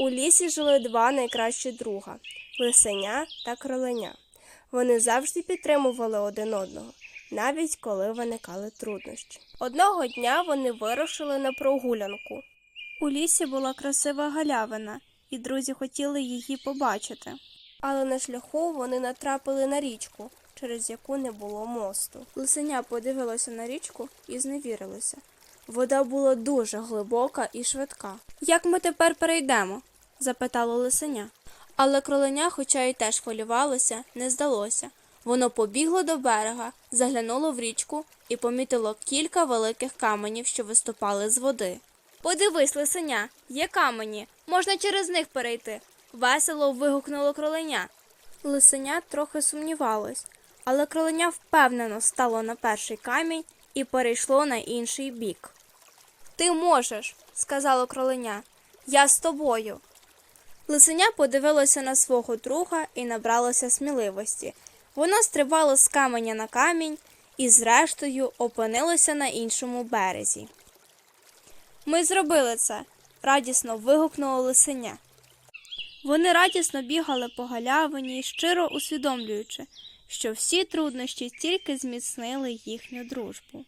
У лісі жили два найкращі друга лисеня та кроленя. Вони завжди підтримували один одного, навіть коли виникали труднощі. Одного дня вони вирушили на прогулянку. У лісі була красива галявина, і друзі хотіли її побачити. Але на шляху вони натрапили на річку, через яку не було мосту. Лисеня подивилося на річку і зневірилося. Вода була дуже глибока і швидка. Як ми тепер перейдемо? Запитало лисеня. Але кроленя, хоча й теж хвилювалося, не здалося. Воно побігло до берега, заглянуло в річку і помітило кілька великих каменів, що виступали з води. Подивись, лисеня, є камені, можна через них перейти. Весело вигукнуло кроленя. Лисеня трохи сумнівалось, але кроленя впевнено стало на перший камінь і перейшло на інший бік. Ти можеш, сказало кроленя. Я з тобою. Лисеня подивилося на свого друга і набралося сміливості. Воно стрибало з каменя на камінь і, зрештою, опинилося на іншому березі. Ми зробили це, радісно вигукнуло лисеня. Вони радісно бігали по галявині, щиро усвідомлюючи, що всі труднощі тільки зміцнили їхню дружбу.